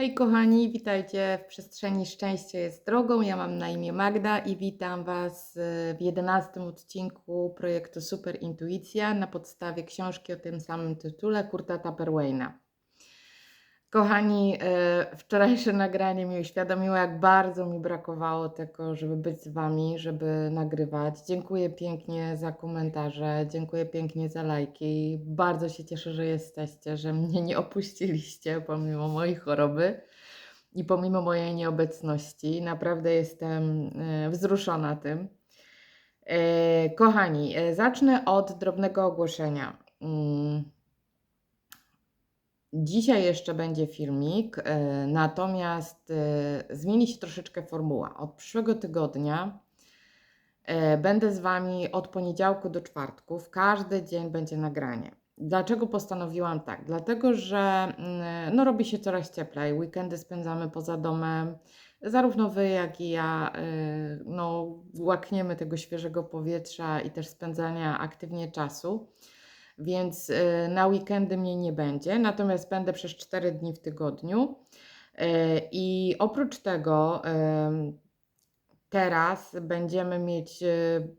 Hej kochani, witajcie w przestrzeni Szczęście jest drogą. Ja mam na imię Magda i witam Was y, w jedenastym odcinku projektu Super Intuicja na podstawie książki o tym samym tytule Kurta Tupperwaina. Kochani, y, wczorajsze nagranie mi uświadomiło, jak bardzo mi brakowało tego, żeby być z Wami, żeby nagrywać. Dziękuję pięknie za komentarze, dziękuję pięknie za lajki. Bardzo się cieszę, że jesteście, że mnie nie opuściliście pomimo mojej choroby i pomimo mojej nieobecności. Naprawdę jestem y, wzruszona tym. Y, Kochani, zacznę od drobnego ogłoszenia. Dzisiaj jeszcze będzie filmik, y, natomiast y, zmieni się troszeczkę formuła. Od przyszłego tygodnia y, będę z Wami od poniedziałku do czwartku. W każdy dzień będzie nagranie. Dlaczego postanowiłam tak? Dlatego, że mm, no, robi się coraz cieplej. Weekendy spędzamy poza domem. Zarówno Wy, jak i ja no, łakniemy tego świeżego powietrza i też spędzania aktywnie czasu więc y, na weekendy mnie nie będzie, natomiast będę przez 4 dni w tygodniu. Y, I oprócz tego teraz będziemy mieć y,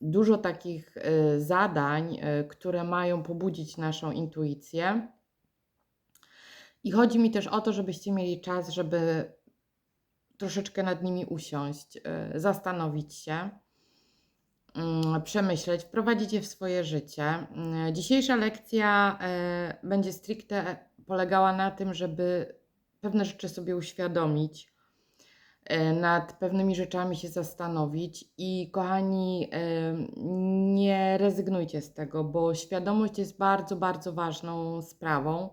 dużo takich zadań, które mają pobudzić naszą intuicję. I chodzi mi też o to, żebyście mieli czas, żeby troszeczkę nad nimi usiąść, zastanowić się przemyśleć, wprowadzić je w swoje życie. Mm, Dzisiejsza lekcja e, będzie stricte polegała na tym, żeby pewne rzeczy sobie uświadomić, e, nad pewnymi rzeczami się zastanowić i kochani, e, nie rezygnujcie z tego, bo świadomość jest bardzo, bardzo ważną sprawą.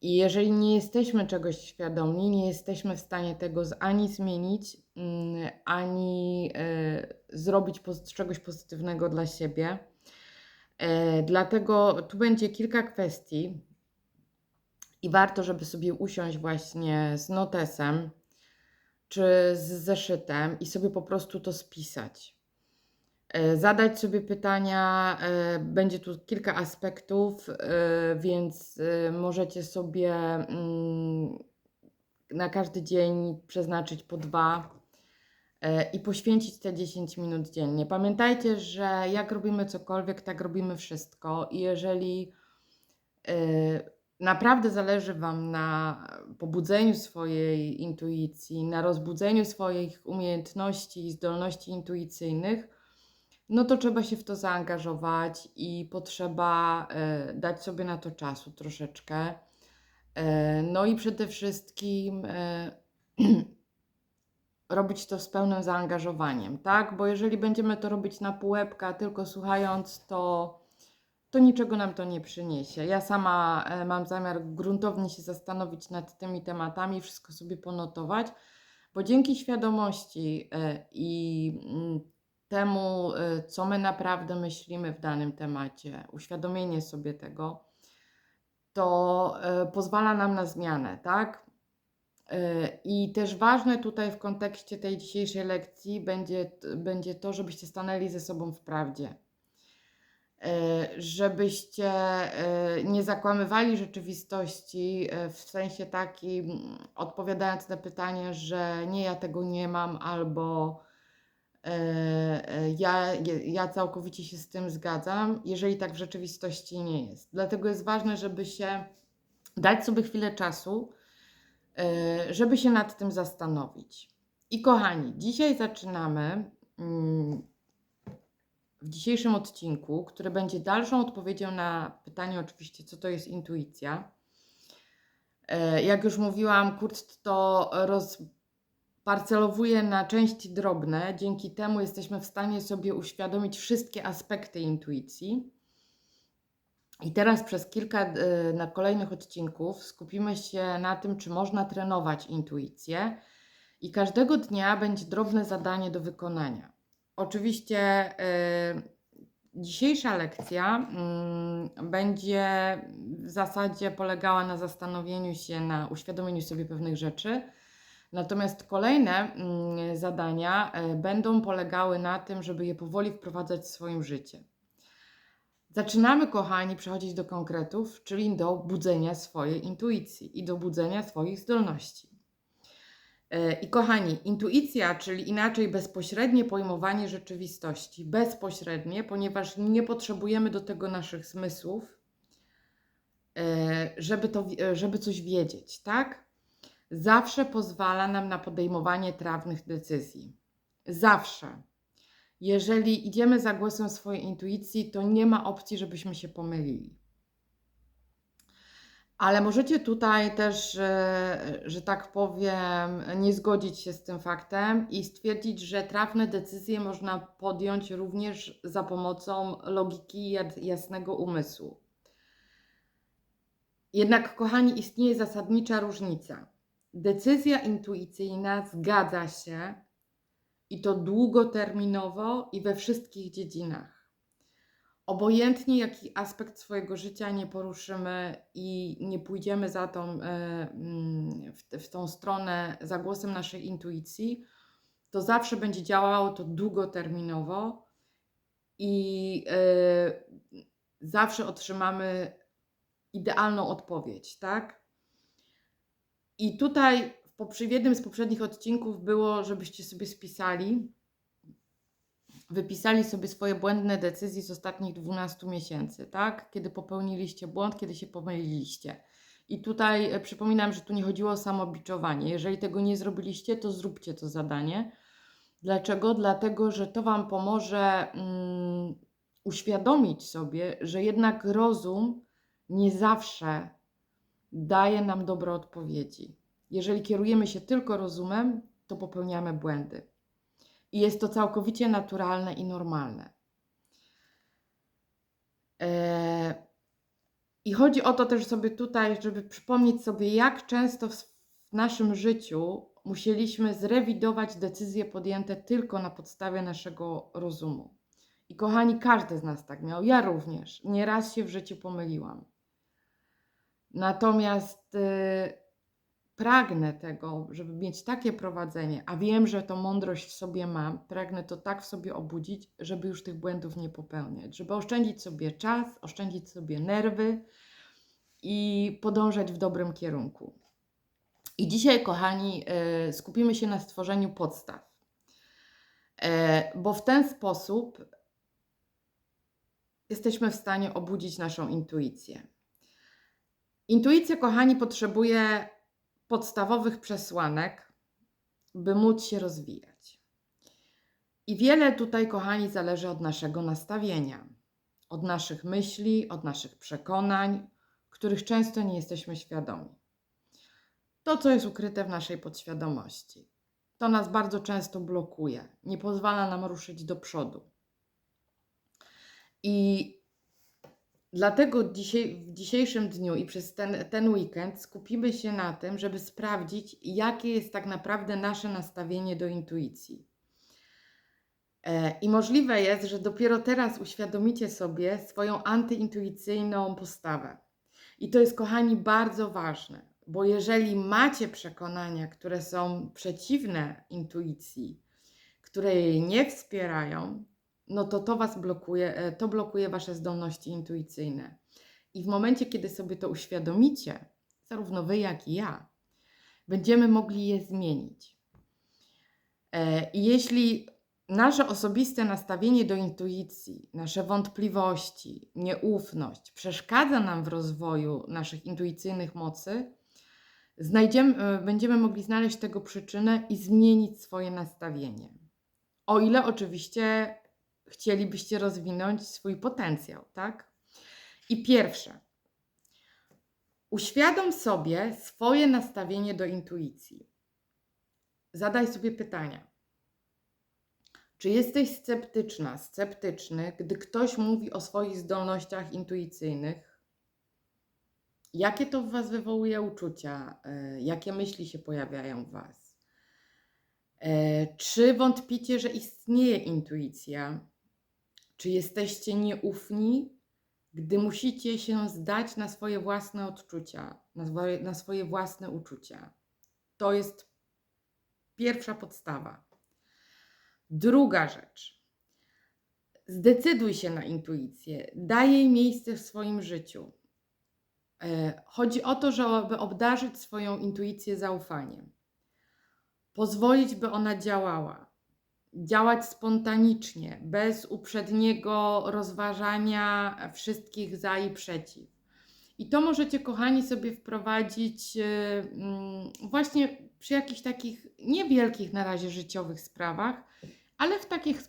I jeżeli nie jesteśmy czegoś świadomi, nie jesteśmy w stanie tego ani zmienić, mm, ani zrobić poz- czegoś pozytywnego dla siebie. E, dlatego tu będzie kilka kwestii i warto, żeby sobie usiąść właśnie z notesem czy z zeszytem i sobie po prostu to spisać. E, Zadać sobie pytania, e, będzie tu kilka aspektów, e, więc możecie sobie mm, na każdy dzień przeznaczyć po dwa i poświęcić te 10 minut dziennie. Pamiętajcie, że jak robimy cokolwiek, tak robimy wszystko i jeżeli e, naprawdę zależy Wam na pobudzeniu swojej intuicji, na rozbudzeniu swoich umiejętności i zdolności intuicyjnych, no to trzeba się w to zaangażować i potrzeba e, dać sobie na to czasu troszeczkę. E, no i przede wszystkim e, robić to z pełnym zaangażowaniem, tak? Bo jeżeli będziemy to robić na półeczkę, tylko słuchając, to, to niczego nam to nie przyniesie. Ja sama e, mam zamiar gruntownie się zastanowić nad tymi tematami, wszystko sobie ponotować, bo dzięki świadomości e, i mm, temu, y, co my naprawdę myślimy w danym temacie, uświadomienie sobie tego, to pozwala nam na zmianę, tak? I też ważne tutaj w kontekście tej dzisiejszej lekcji będzie, będzie to, żebyście stanęli ze sobą w prawdzie. Y, Żebyście y, nie zakłamywali rzeczywistości y, w sensie takim, odpowiadając na pytanie, że nie, ja tego nie mam, albo E, e, Ja, ja całkowicie się z tym zgadzam, jeżeli tak w rzeczywistości nie jest. Dlatego jest ważne, żeby się dać sobie chwilę czasu, e, żeby się nad tym zastanowić. I kochani, dzisiaj zaczynamy mm, w dzisiejszym odcinku, który będzie dalszą odpowiedzią na pytanie, oczywiście, co to jest intuicja. E, Jak już mówiłam, Kurt to roz, parcelowuje na części drobne. Dzięki temu jesteśmy w stanie sobie uświadomić wszystkie aspekty intuicji. I teraz przez kilka e, na kolejnych odcinków skupimy się na tym, czy można trenować intuicję. I każdego dnia będzie drobne zadanie do wykonania. Oczywiście e, dzisiejsza lekcja mm, będzie w zasadzie polegała na zastanowieniu się, na uświadomieniu sobie pewnych rzeczy. Natomiast kolejne mm, zadania e, będą polegały na tym, żeby je powoli wprowadzać w swoim życie. Zaczynamy, kochani, przechodzić do konkretów, czyli do budzenia swojej intuicji i do budzenia swoich zdolności. E, I kochani, intuicja, czyli inaczej bezpośrednie pojmowanie rzeczywistości, bezpośrednie, ponieważ nie potrzebujemy do tego naszych zmysłów, e, żeby, to, e, żeby coś wiedzieć, tak? Zawsze pozwala nam na podejmowanie trawnych decyzji. Zawsze. Jeżeli idziemy za głosem swojej intuicji, to nie ma opcji, żebyśmy się pomylili. Ale możecie tutaj też, e, że tak powiem, nie zgodzić się z tym faktem i stwierdzić, że trafne decyzje można podjąć również za pomocą logiki jasnego umysłu. Jednak, kochani, istnieje zasadnicza różnica. Decyzja intuicyjna zgadza się i to długoterminowo i we wszystkich dziedzinach. Obojętnie jaki aspekt swojego życia nie poruszymy i nie pójdziemy za tą, e, mm, w, w tą stronę za głosem naszej intuicji, to zawsze będzie działało to długoterminowo i e, zawsze otrzymamy idealną odpowiedź, tak? I tutaj w, jednym z poprzednich odcinków było, żebyście sobie spisali, wypisali sobie swoje błędne decyzje z ostatnich 12 miesięcy, tak? Kiedy popełniliście błąd, kiedy się pomyliliście. I tutaj e, przypominam, że tu nie chodziło o samobiczowanie. Jeżeli tego nie zrobiliście, to zróbcie to zadanie. Dlaczego? Dlatego, że to Wam pomoże mm, uświadomić sobie, że jednak rozum nie zawsze daje nam dobre odpowiedzi. Jeżeli kierujemy się tylko rozumem, to popełniamy błędy. I jest to całkowicie naturalne i normalne. Eee, I chodzi o to też sobie tutaj, żeby przypomnieć sobie, jak często w naszym życiu musieliśmy zrewidować decyzje podjęte tylko na podstawie naszego rozumu. I kochani, każdy z nas tak miał, ja również. Nieraz się w życiu pomyliłam. Natomiast y, pragnę tego, żeby mieć takie prowadzenie, a wiem, że tą mądrość w sobie mam, pragnę to tak w sobie obudzić, żeby już tych błędów nie popełniać, żeby oszczędzić sobie czas, oszczędzić sobie nerwy i podążać w dobrym kierunku. I dzisiaj, kochani, y, skupimy się na stworzeniu podstaw, E, bo w ten sposób jesteśmy w stanie obudzić naszą intuicję. Intuicja, kochani, potrzebuje podstawowych przesłanek, by móc się rozwijać. I wiele tutaj, kochani, zależy od naszego nastawienia, od naszych myśli, od naszych przekonań, których często nie jesteśmy świadomi. To, co jest ukryte w naszej podświadomości, to nas bardzo często blokuje, nie pozwala nam ruszyć do przodu. I Dlatego dzisiaj, w dzisiejszym dniu i przez ten, ten weekend skupimy się na tym, żeby sprawdzić, jakie jest tak naprawdę nasze nastawienie do intuicji. E, I możliwe jest, że dopiero teraz uświadomicie sobie swoją antyintuicyjną postawę. I to jest, kochani, bardzo ważne, bo jeżeli macie przekonania, które są przeciwne intuicji, które jej nie wspierają, no to to Was blokuje, e, to blokuje Wasze zdolności intuicyjne. I w momencie, kiedy sobie to uświadomicie, zarówno Wy, jak i ja, będziemy mogli je zmienić. E, I jeśli nasze osobiste nastawienie do intuicji, nasze wątpliwości, nieufność przeszkadza nam w rozwoju naszych intuicyjnych mocy, znajdziemy, e, będziemy mogli znaleźć tego przyczynę i zmienić swoje nastawienie. O ile oczywiście chcielibyście rozwinąć swój potencjał, tak? I pierwsze, uświadom sobie swoje nastawienie do intuicji. Zadaj sobie pytania. Czy jesteś sceptyczna, sceptyczny, gdy ktoś mówi o swoich zdolnościach intuicyjnych? Jakie to w Was wywołuje uczucia? E, Jakie myśli się pojawiają w Was? E, Czy wątpicie, że istnieje intuicja? Czy jesteście nieufni, gdy musicie się zdać na swoje własne odczucia, na swoje, na swoje własne uczucia? To jest pierwsza podstawa. Druga rzecz. Zdecyduj się na intuicję, daj jej miejsce w swoim życiu. E, Chodzi o to, żeby obdarzyć swoją intuicję zaufaniem, pozwolić, by ona działała, działać spontanicznie, bez uprzedniego rozważania wszystkich za i przeciw. I to możecie, kochani, sobie wprowadzić e, mm, właśnie przy jakichś takich niewielkich na razie życiowych sprawach, ale w takich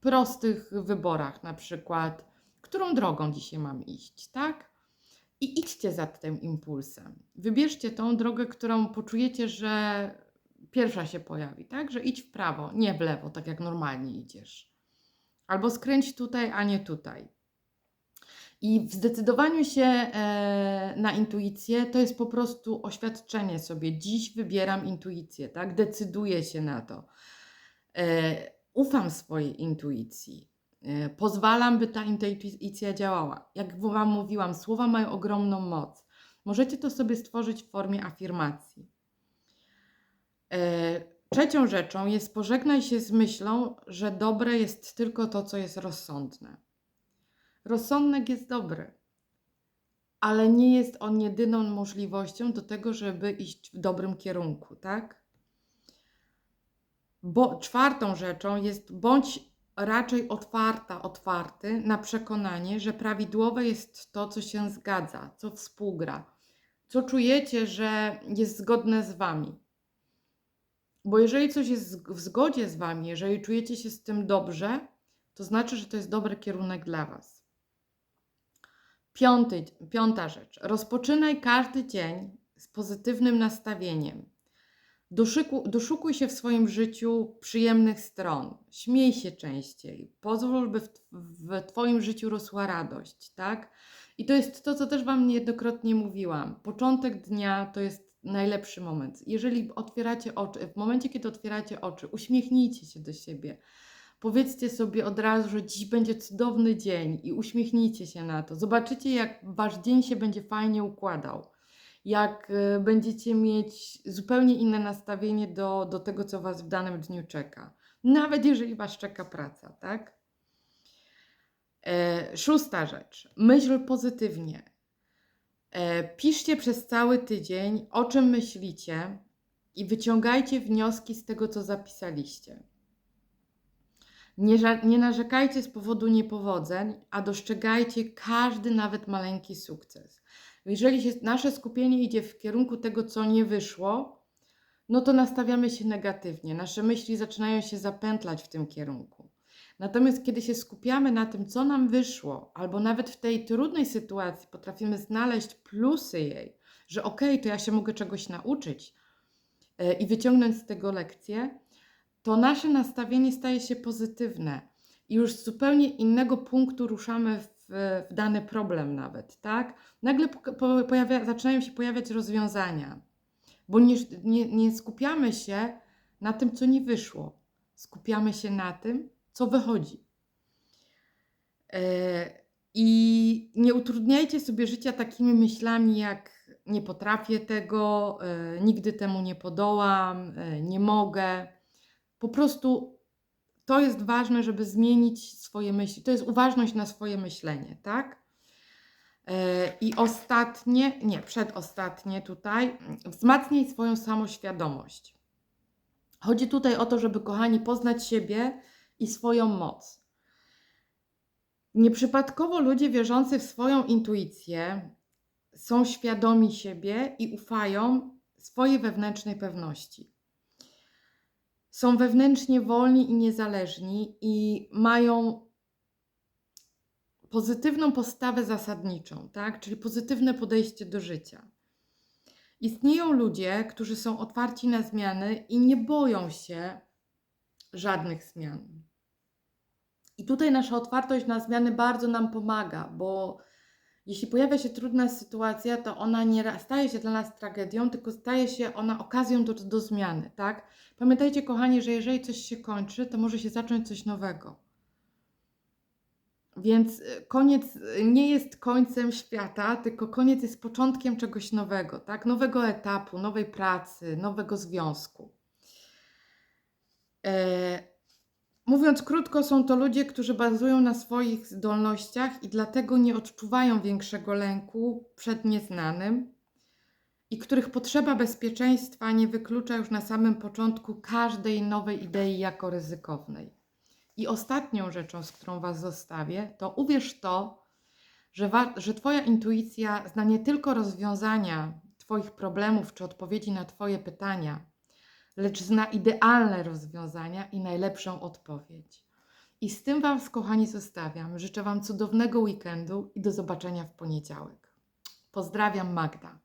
prostych wyborach, na przykład, którą drogą dzisiaj mam iść, tak? I idźcie za tym impulsem. Wybierzcie tą drogę, którą poczujecie, że pierwsza się pojawi, tak? Że idź w prawo, nie w lewo, tak jak normalnie idziesz. Albo skręć tutaj, a nie tutaj. I w zdecydowaniu się e, na intuicję to jest po prostu oświadczenie sobie. Dziś wybieram intuicję, tak? Decyduję się na to. E, ufam swojej intuicji. E, pozwalam, by ta intuicja działała. Jak Wam mówiłam, słowa mają ogromną moc. Możecie to sobie stworzyć w formie afirmacji. E, Trzecią rzeczą jest pożegnaj się z myślą, że dobre jest tylko to, co jest rozsądne. Rozsądek jest dobry, ale nie jest on jedyną możliwością do tego, żeby iść w dobrym kierunku, tak? Bo czwartą rzeczą jest bądź raczej otwarta, otwarty na przekonanie, że prawidłowe jest to, co się zgadza, co współgra, co czujecie, że jest zgodne z wami. Bo jeżeli coś jest w zgodzie z wami, jeżeli czujecie się z tym dobrze, to znaczy, że to jest dobry kierunek dla was. Piąty, piąta rzecz. Rozpoczynaj każdy dzień z pozytywnym nastawieniem. Doszyku, doszukuj się w swoim życiu przyjemnych stron. Śmiej się częściej. Pozwól, by w, w Twoim życiu rosła radość, tak? I to jest to, co też Wam niejednokrotnie mówiłam. Początek dnia to jest najlepszy moment. Jeżeli otwieracie oczy, w momencie, kiedy otwieracie oczy, uśmiechnijcie się do siebie. Powiedzcie sobie od razu, że dziś będzie cudowny dzień i uśmiechnijcie się na to. Zobaczycie, jak wasz dzień się będzie fajnie układał. Jak y, będziecie mieć zupełnie inne nastawienie do, do tego, co was w danym dniu czeka. Nawet jeżeli was czeka praca, tak? E, szósta rzecz. Myśl pozytywnie. E, piszcie przez cały tydzień, o czym myślicie i wyciągajcie wnioski z tego, co zapisaliście. Nie, nie narzekajcie z powodu niepowodzeń, a dostrzegajcie każdy, nawet maleńki sukces. Jeżeli się, nasze skupienie idzie w kierunku tego, co nie wyszło, no to nastawiamy się negatywnie. Nasze myśli zaczynają się zapętlać w tym kierunku. Natomiast kiedy się skupiamy na tym, co nam wyszło, albo nawet w tej trudnej sytuacji potrafimy znaleźć plusy jej, że okej, okay, to ja się mogę czegoś nauczyć yy, i wyciągnąć z tego lekcję, to nasze nastawienie staje się pozytywne i już z zupełnie innego punktu ruszamy w, w dany problem nawet, tak? Nagle po, pojawia, zaczynają się pojawiać rozwiązania, bo nie, nie, nie skupiamy się na tym, co nie wyszło. Skupiamy się na tym, co wychodzi. E, I nie utrudniajcie sobie życia takimi myślami jak nie potrafię tego, e, nigdy temu nie podołam, e, nie mogę. Po prostu to jest ważne, żeby zmienić swoje myśli. To jest uważność na swoje myślenie, tak? I ostatnie, nie, przedostatnie tutaj, wzmacnij swoją samoświadomość. Chodzi tutaj o to, żeby, kochani, poznać siebie i swoją moc. Nieprzypadkowo ludzie wierzący w swoją intuicję są świadomi siebie i ufają swojej wewnętrznej pewności. Są wewnętrznie wolni i niezależni i mają pozytywną postawę zasadniczą, tak? czyli pozytywne podejście do życia. Istnieją ludzie, którzy są otwarci na zmiany i nie boją się żadnych zmian. I tutaj nasza otwartość na zmiany bardzo nam pomaga, bo jeśli pojawia się trudna sytuacja, to ona nie staje się dla nas tragedią, tylko staje się ona okazją do, do zmiany, tak? Pamiętajcie, kochani, że jeżeli coś się kończy, to może się zacząć coś nowego. Więc y, koniec nie jest końcem świata, tylko koniec jest początkiem czegoś nowego, tak? Nowego etapu, nowej pracy, nowego związku. E, Mówiąc krótko, są to ludzie, którzy bazują na swoich zdolnościach i dlatego nie odczuwają większego lęku przed nieznanym i których potrzeba bezpieczeństwa nie wyklucza już na samym początku każdej nowej idei jako ryzykownej. I ostatnią rzeczą, z którą Was zostawię, to uwierz to, że, że Twoja intuicja zna nie tylko rozwiązania Twoich problemów czy odpowiedzi na Twoje pytania, lecz zna idealne rozwiązania i najlepszą odpowiedź. I z tym Was, kochani, zostawiam. Życzę Wam cudownego weekendu i do zobaczenia w poniedziałek. Pozdrawiam, Magda.